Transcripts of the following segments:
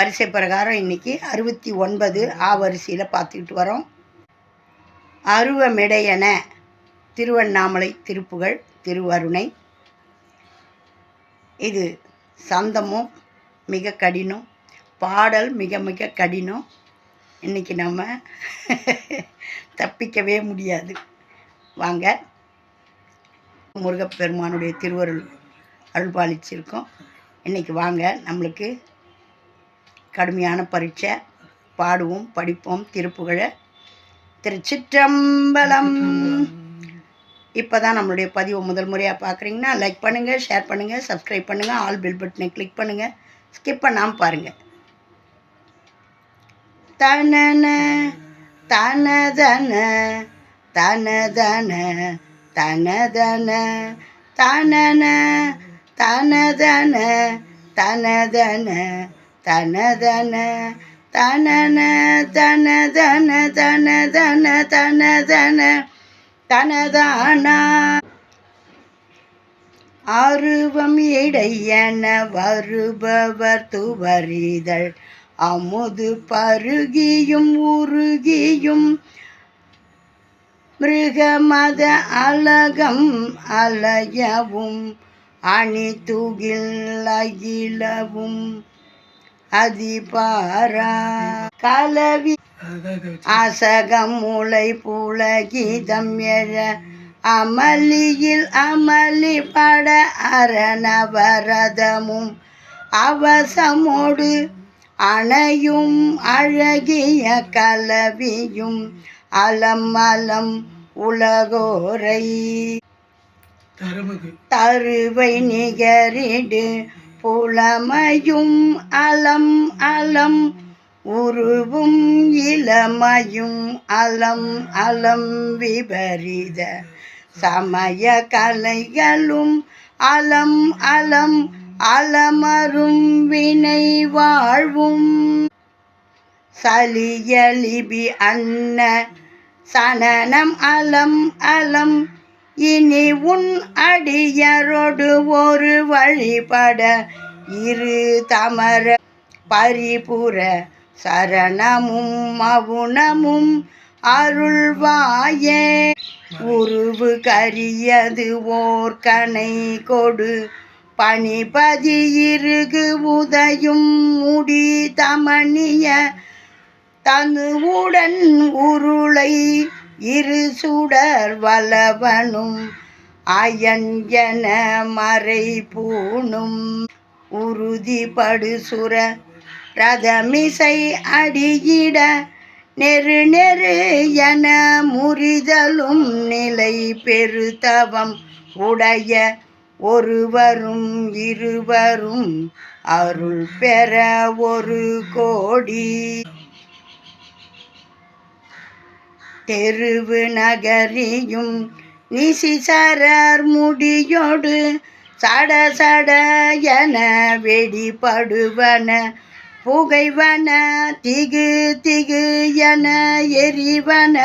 வரிசை பிரகாரம் இன்னைக்கு அறுபத்தி ஒன்பது ஆ வரிசையில் பார்த்துக்கிட்டு வரோம். அருவமிடையன திருவண்ணாமலை திருப்புகழ் திருவருணை. இது சந்தமும் மிக கடினம் பாடல் மிக மிக கடினம். இன்றைக்கி நம்ம தப்பிக்கவே முடியாது. வாங்க. முருகப்பெருமானுடைய திருவருள் அருள்பாலிச்சிருக்கோம். இன்னைக்கு வாங்க நம்மளுக்கு கடுமையான பரீட்சை. பாடுவோம் படிப்போம் திருப்புகழை. திருச்சிற்றம்பலம். இப்போ தான் நம்மளுடைய பதிவை முதல் முறையாக பார்க்குறீங்கன்னா லைக் பண்ணுங்கள் ஷேர் பண்ணுங்கள் சப்ஸ்கிரைப் பண்ணுங்கள் ஆல் பில் பட்டனை கிளிக் பண்ணுங்கள் ஸ்கிப் பண்ணாமல் பாருங்கள் தனன தனதன தனதன தனதன தனன தனதன தனதன தனதன தனன தனதன தனதன தனதன தனதானா. அருவம் இடையன வருபவர் துவரிதழ் அமுது பருகியும் உருகியும் மிருகமத அலகம் அலையவும் அணி அணிதுகில் அகிலவும் அதிபாரா. கலவி அசகம் முளை புலகிதம் எழ. அமளியில் அமளி பட அரணவரதமும் அவசமோடு அணையும் அழகிய கலவியும் அலம் அலம் உலகோரை. தருவை நிகரிடு புலமையும் அலம் அலம் உருவும் இளமையும் அலம் அலம் விபரீத. சமய கலைகளும் அலம் அலம் அலமரும் வினை வாழ்வும். சலியலிபி அன்ன சனனம் அலம் அலம் இனி உன் அடியரோடு ஒரு வழிபட இரு தமர பரிபுர சரணமும் மவுனமும் அருள்வாயே. உருவு கரியது ஓர் கனை கொடு. பணிபதி இருகு உதயும் முடி தமனிய தனுவுடன் உருளை இரு சுடர் வலவனும் அயஞ்சன மறை பூணும். உறுதிபடு சுர ரதமிசை அடியிட நெரு நெரு என முறிதலும் நிலை பெருதவம் உடைய ஒருவரும் இருவரும் அருள் பெற ஒரு கோடி. தெருவு நகரியும் நிசிசரர் முடியோடு சட சட என வெடிபடுவன. புகைவன திகு திகு என எரிவன.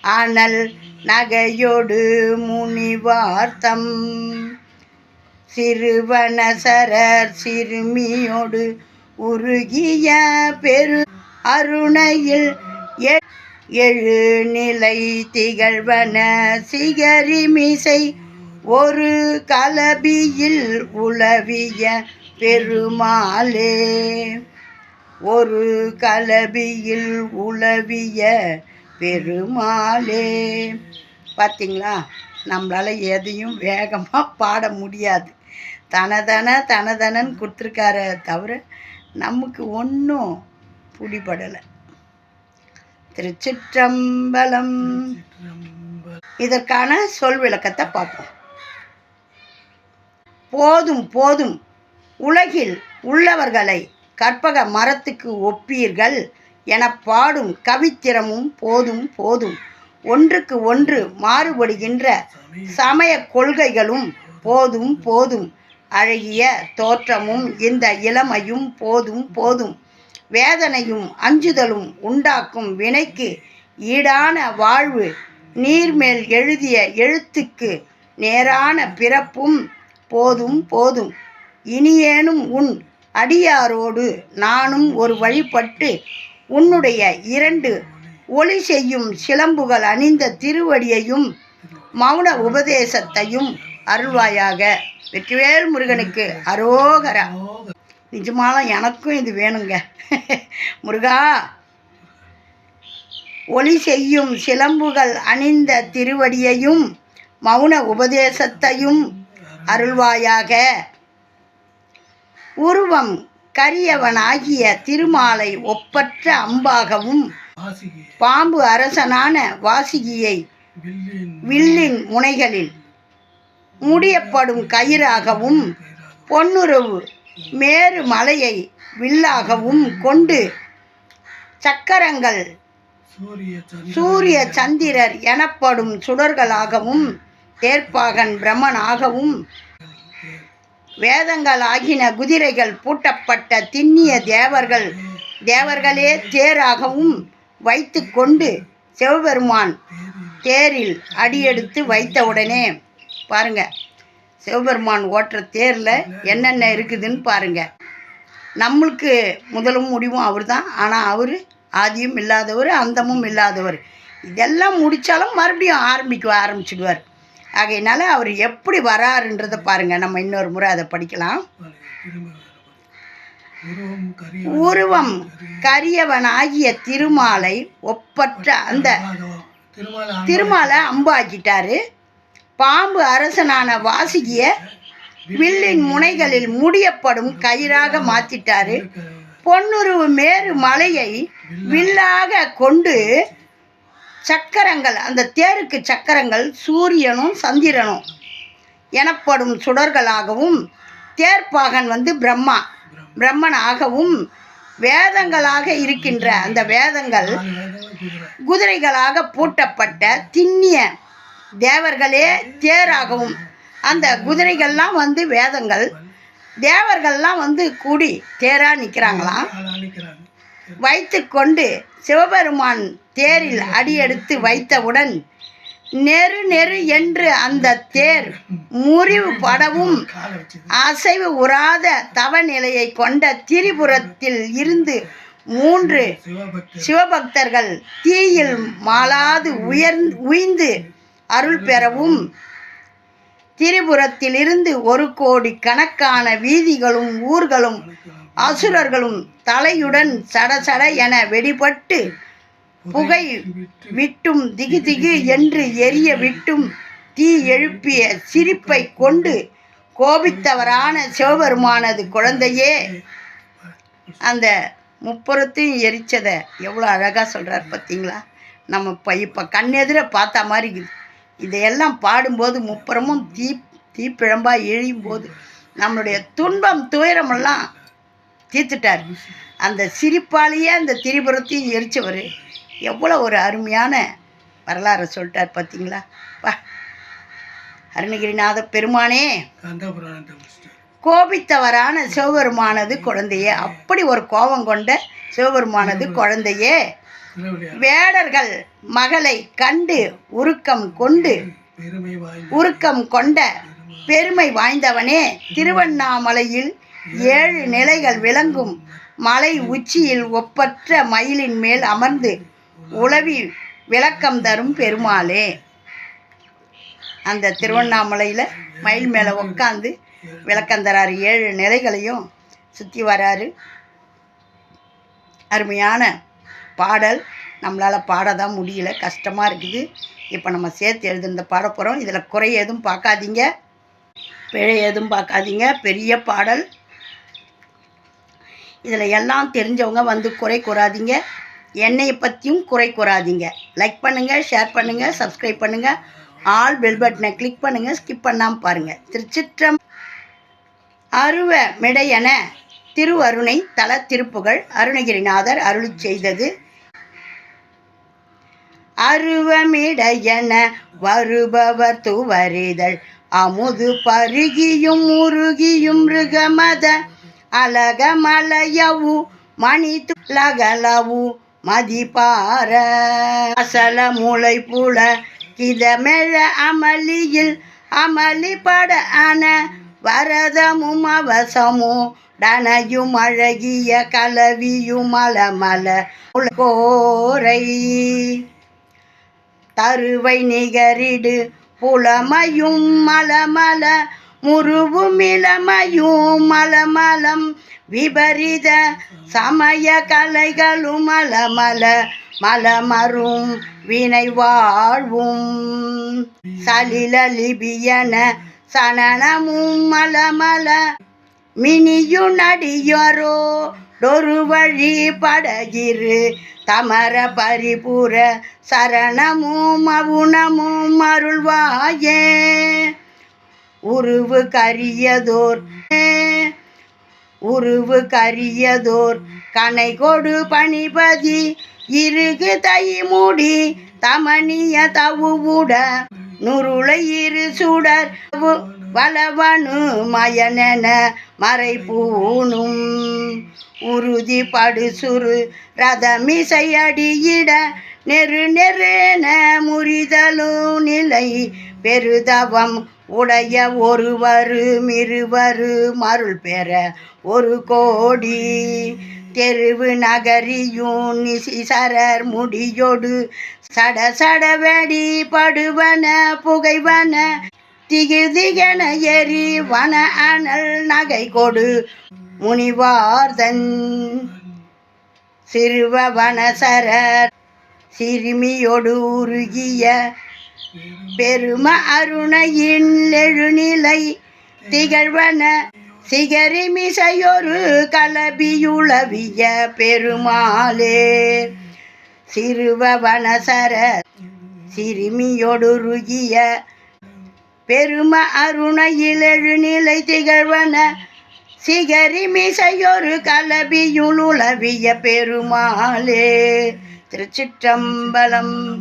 அனல் நகையோடு முனிவார்த்தம். சிறுவனசரர் சிறுமியோடு உருகிய பெரு அருணையில் எழு நிலை திகழ்வன சிகரிமிசை ஒரு கலபியில் உலவிய பெருமாளே. ஒரு கலபியில் உலவிய பெருமாளே. பார்த்தீங்களா நம்மளால் எதையும் வேகமாக பாட முடியாது. தனதன தனதனன்னு கொடுத்துருக்கார தவிர நமக்கு ஒன்றும் பிடிபடலை. திருச்சிற்றம்பலம். இதற்கான சொல் விளக்கத்தை பார்ப்போம். போதும் போதும். உலகில் உள்ளவர்களை கற்பக மரத்துக்கு ஒப்பீர்கள் என பாடும் கவித்திரமும் போதும் போதும். ஒன்றுக்கு ஒன்று மாறுபடுகின்ற சமய கொள்கைகளும் போதும் போதும். அழகிய தோற்றமும் இந்த இளமையும் போதும் போதும். வேதனையும் அஞ்சுதலும் உண்டாக்கும் வினைக்கு ஈடான வாழ்வு நீர்மேல் எழுதிய எழுத்துக்கு நேரான பிறப்பும் போதும் போதும். இனியேனும் உன் அடியாரோடு நானும் ஒரு வழிபட்டு உன்னுடைய இரண்டு ஒளி செய்யும் சிலம்புகள் அணிந்த திருவடியையும் மௌன உபதேசத்தையும் அருள்வாயாக. வெற்றிவேல் முருகனுக்கு அரோகரா. நிஜமாலாம் எனக்கும் இது வேணுங்க. முருகா ஒளி செய்யும் சிலம்புகள் அணிந்த திருவடியையும் மௌன உபதேசத்தையும் அருள்வாயாக. உருவம் கரியவனாகிய திருமாலை ஒப்பற்ற அம்பாகவும் பாம்பு அரசனான வாசிகியை வில்லின் முனைகளில் முடியப்படும் கயிறாகவும் பொன்னுறவு மேரு மலையை வில்லாகவும் கொண்டு சக்கரங்கள் சூரிய சந்திரர் எனப்படும் சுடர்களாகவும் தேர்ப்பாகன் பிரம்மனாகவும் வேதங்களாகின குதிரைகள் பூட்டப்பட்ட திண்ணிய தேவர்கள் தேவர்களே தேராகவும் வைத்து கொண்டு சிவபெருமான் தேரில் அடியெடுத்து வைத்தவுடனே பாருங்கள் சிவபெருமான் ஓட்டுற தேரில் என்னென்ன இருக்குதுன்னு பாருங்க. நம்மளுக்கு முதலும் முடிவும் அவர் தான் ஆனால் அவர் ஆதியும் இல்லாதவர் அந்தமும் இல்லாதவர். இதெல்லாம் முடித்தாலும் மறுபடியும் ஆரம்பிக்க ஆரம்பிச்சிடுவார். ஆகையினால அவர் எப்படி வராருன்றதை பாருங்கள் நம்ம இன்னொரு முறை அதை படிக்கலாம். உருவம் கரிய உருவம் கரியவனாகிய திருமாலை ஒப்பற்ற அந்த திருமாலை அம்பாக்கிட்டாரு பாம்பு அரசனான வாசுகிய வில்லின் முனைகளில் முடியப்படும் கயிறாக மாத்திட்டாரு. பொன்னுருவு மேரு மலையை வில்லாக கொண்டு சக்கரங்கள் அந்த தேருக்கு சக்கரங்கள் சூரியனும் சந்திரனும் எனப்படும் சுடர்களாகவும் தேர்ப்பாகன் வந்து பிரம்மா பிரம்மனாகவும் வேதங்களாக இருக்கின்ற அந்த வேதங்கள் குதிரைகளாக பூட்டப்பட்ட திண்ணிய தேவர்களே தேராகவும். அந்த குதிரைகள்லாம் வந்து வேதங்கள். தேவர்கள்லாம் வந்து கூடி தேராக நிற்கிறாங்களாம் வைத்து கொண்டு சிவபெருமான் தேரில் அடியெடுத்து வைத்தவுடன் நெரு நெரு என்று அந்த தேர் முறிவு படவும் அசைவு உறாத தவநிலையை கொண்ட திரிபுரத்தில் இருந்து மூன்று சிவபக்தர்கள் தீயில் மாளாது உயர் உய்ந்து அருள் பெறவும் திரிபுரத்திலிருந்து ஒரு கோடி கணக்கான வீதிகளும் ஊர்களும் அசுரர்களும் தலையுடன் சட சட என வெடிபட்டு புகை விட்டும் திகு திகு என்று எரிய விட்டும் தீ எழுப்பிய சிரிப்பை கொண்டு கோபித்தவரான சிவபெருமானது குழந்தையே. அந்த முப்புறத்தையும் எரிச்சதை எவ்வளோ அழகாக சொல்கிறார் பார்த்தீங்களா நம்ம இப்போ இப்போ கண்ணெதிர பார்த்த மாதிரி இருக்குது. இதையெல்லாம் பாடும்போது முப்புறமும் தீ தீப்பிழம்பாக எழியும் போது நம்மளுடைய துன்பம் துயரமெல்லாம் தீர்த்துட்டார். அந்த சிரிப்பாலேயே அந்த திரிபுரத்தையும் எரிச்சவர். எவ்வளோ ஒரு அருமையான வரலாறை சொல்லிட்டார் பார்த்தீங்களா? பா அருணகிரிநாத பெருமானே. கோபித்தவரான சிவபெருமானது குழந்தையே. அப்படி ஒரு கோபம் கொண்ட சிவபெருமானது குழந்தையே. வேடர்கள் மகளை கண்டு உருக்கம் கொண்டு உருக்கம் கொண்ட பெருமை வாய்ந்தவனே திருவண்ணாமலையில் ஏழு நிலைகள் விளங்கும். மலை உச்சியில் ஒப்பற்ற மயிலின் மேல் அமர்ந்து உளவி விளக்கம் தரும் பெருமாளே. அந்த திருவண்ணாமலையில் மயில் மேலே உட்காந்து விளக்கம் தராரு. ஏழு நிலைகளையும் சுற்றி வராரு. அருமையான பாடல் நம்மளால் பாட தான் முடியல. கஷ்டமாக இருக்குது. இப்போ நம்ம சேர்த்து எழுதுனத பாட போகிறோம் இதில் குறை எதுவும் பார்க்காதீங்க. பிழை எதுவும் பார்க்காதீங்க. பெரிய பாடல். இதில் எல்லாம் தெரிஞ்சவங்க வந்து குறை கூறாதீங்க. என்னையை பற்றியும் குறை கூறாதீங்க. லைக் பண்ணுங்கள் ஷேர் பண்ணுங்கள் சப்ஸ்கிரைப் பண்ணுங்கள் ஆல் பெல் பட்டனை கிளிக் பண்ணுங்கள் ஸ்கிப் பண்ணாமல் பாருங்கள் திருச்சிற்றம் அருவ மிடையன திருவருணை தல திருப்புகழ் அருணகிரிநாதர் அருள் செய்தது. அருவமிடையன வருபவர் துவரிதழ். அமுது பருகியும் உருகியும் மிருகமத அலகமலையவு மணி லகலவு மதிப்பார அசல மூளை புல கிதமெழ அமளியில் அமளி பட அன வரதமும் அவசமோ டனையும் அழகிய கலவியும் மலமல கோரை. தருவை நிகரிடு. புலமையும் மலமல முருவும் இளமையும் மலமலம். விபரீத சமய கலைகளும் மலமல மலமரும் வினை வாழ்வும் சலிலலிபியன சனனமும் மலமல மினியு நடியரோ டொரு வழி படகிரு. தமர பரிபுர சரணமும் அவுணமும் அருள்வாயே. உருவு கரியதோர் உருவு கரியதோர் கனை கொடு பணிபதி இருகு தை மூடி தமனிய தவுவுட நுருளையிரு சுடர் வளவனு மயனென மறை பூணும் உறுதி படுசுரு ரதமிசையடியிட நெரு நெருன முறிதலும் நிலை பெருதவம் உடைய ஒருவரு மிருவரு மருள் பெற ஒரு கோடி. தெருவு நகரியும் நிசிசரர் முடியொடு சட சட வெடி படுவன புகைவன திகு திகன எரி வன அனல் நகை கொடு முனிவார்தன். சிறுவவனசரர் சிறுமியொடு உருகிய பெரும அருணையின் எழுநிலை திகழ்வன சிகரிமிசையொரு கலபியுளவிய பெருமாளே. சிறுவ வனசர சிறுமியொடுருகிய பெரும அருணையிலெழு நிலை திகழ்வன சிகரிமிசையொரு கலபியுளுளவிய பெருமாளே. திருச்சிற்றம்பலம்.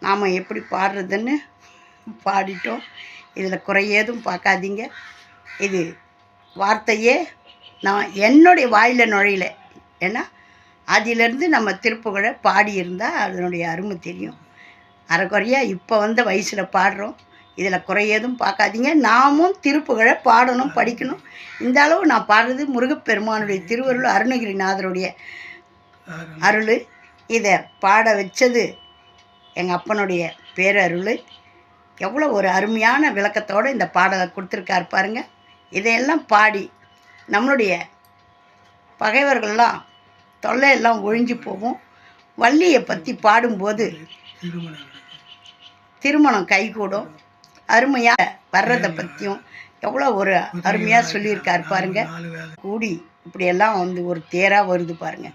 நாம் எப்படி பாடுறதுன்னு பாடிட்டோம். இதில் குறையேதும் பார்க்காதீங்க. இது வார்த்தையே நான் என்னுடைய வாயில் நுழையல. ஏன்னா அதிலிருந்து நம்ம திருப்புகழை பாடியிருந்தால் அதனுடைய அருமை தெரியும். அரைக்குறையாக இப்போ வந்த வயசில் பாடுறோம். இதில் குறையதும் பார்க்காதீங்க. நாமும் திருப்புகழை பாடணும் படிக்கணும். இந்த அளவு நான் பாடுறது முருகப்பெருமானுடைய திருவருள் அருணகிரிநாதருடைய அருள். இதை பாட வச்சது எங்கள் அப்பனுடைய பேரருள். எவ்வளோ ஒரு அருமையான விளக்கத்தோடு இந்த பாடலை கொடுத்துருக்காரு பாருங்க. இதையெல்லாம் பாடி நம்மளுடைய பகைவர்கள்லாம் தொல்லையெல்லாம் ஒழிஞ்சு போகும். வள்ளியை பற்றி பாடும்போது திருமணம் கைகூடும். அருமையாக வர்றதை பற்றியும் எவ்வளோ ஒரு அருமையாக சொல்லியிருக்காரு பாருங்க. கூடி இப்படியெல்லாம் வந்து ஒரு தேராக வருது பாருங்க.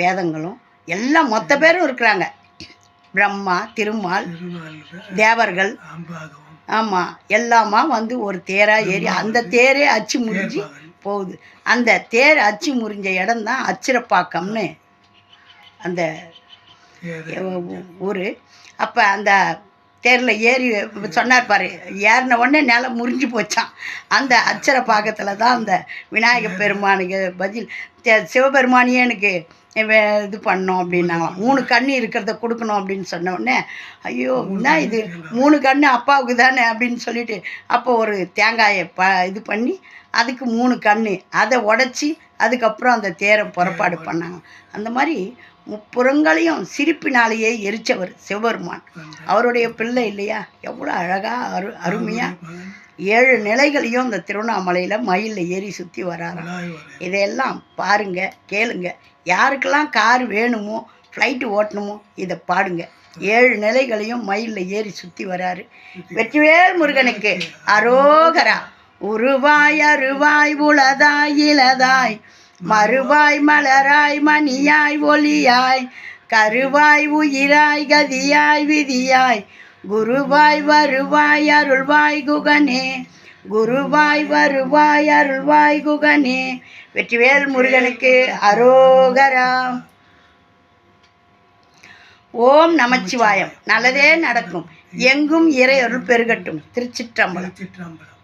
வேதங்களும் எல்லாம் மொத்த பேரும் இருக்கிறாங்க. பிரம்மா திருமால் தேவர்கள். ஆமாம் எல்லாமா வந்து ஒரு தேராக ஏறி அந்த தேரே அச்சு முடிஞ்சு போகுது. அந்த தேர் அச்சு முறிஞ்ச இடம் தான் அச்சிரப்பாக்கம்னு அந்த ஊர். அப்போ அந்த தேரில் ஏறி சொன்னார் பாரு ஏறின உடனே நிலம் முறிஞ்சு போச்சான் அந்த அச்சர பாக்கத்தில் தான் அந்த விநாயக பெருமானுக்கு பதில் சிவபெருமானியே எனக்கு இது பண்ணோம் அப்படின்னாங்களாம். மூணு கண்ணு இருக்கிறத கொடுக்கணும் அப்படின்னு சொன்ன உடனே ஐயோ என்ன இது? மூணு கண்ணு அப்பாவுக்கு தானே அப்படின்னு சொல்லிட்டு அப்போ ஒரு தேங்காயை ப இது பண்ணி அதுக்கு மூணு கண்ணு. அதை உடச்சி அதுக்கப்புறம் அந்த தேரை புறப்பாடு பண்ணாங்க. அந்த மாதிரி முப்புறங்களையும் சிரிப்பினாலேயே எரிச்சவர் சிவபெருமான். அவருடைய பிள்ளை இல்லையா? எவ்வளோ அழகாக அரு அருமையாக ஏழு நிலைகளையும் இந்த திருவண்ணாமலையில் மயிலில் ஏறி சுற்றி வராராம். இதையெல்லாம் பாருங்க கேளுங்க. யாருக்கெல்லாம் கார் வேணுமோ ஃப்ளைட்டு ஓட்டணுமோ இதை பாடுங்க. ஏழு நிலைகளையும் மயிலில் ஏறி சுற்றி வராரு. வெற்றிவேல் முருகனுக்கு அரோகரா. உருவாய் அருவாய் உளதாய் இலதாய் மறுவாய் மலராய் மணியாய் ஒளியாய் கருவாய் உயிராய் கதியாய் விதியாய் குருவாய் வருவாய் அருள்வாய் குகனே குருவாய் வருவாய் அருள்வாய் குகனே. வெற்றிவேல் முருகனுக்கு அரோகரா. ஓம் நமச்சிவாயம். நல்லதே நடக்கும். எங்கும் இறை அருள் பெருகட்டும். திருச்சிற்றம்பலம். திருச்சிற்றம்பலம்.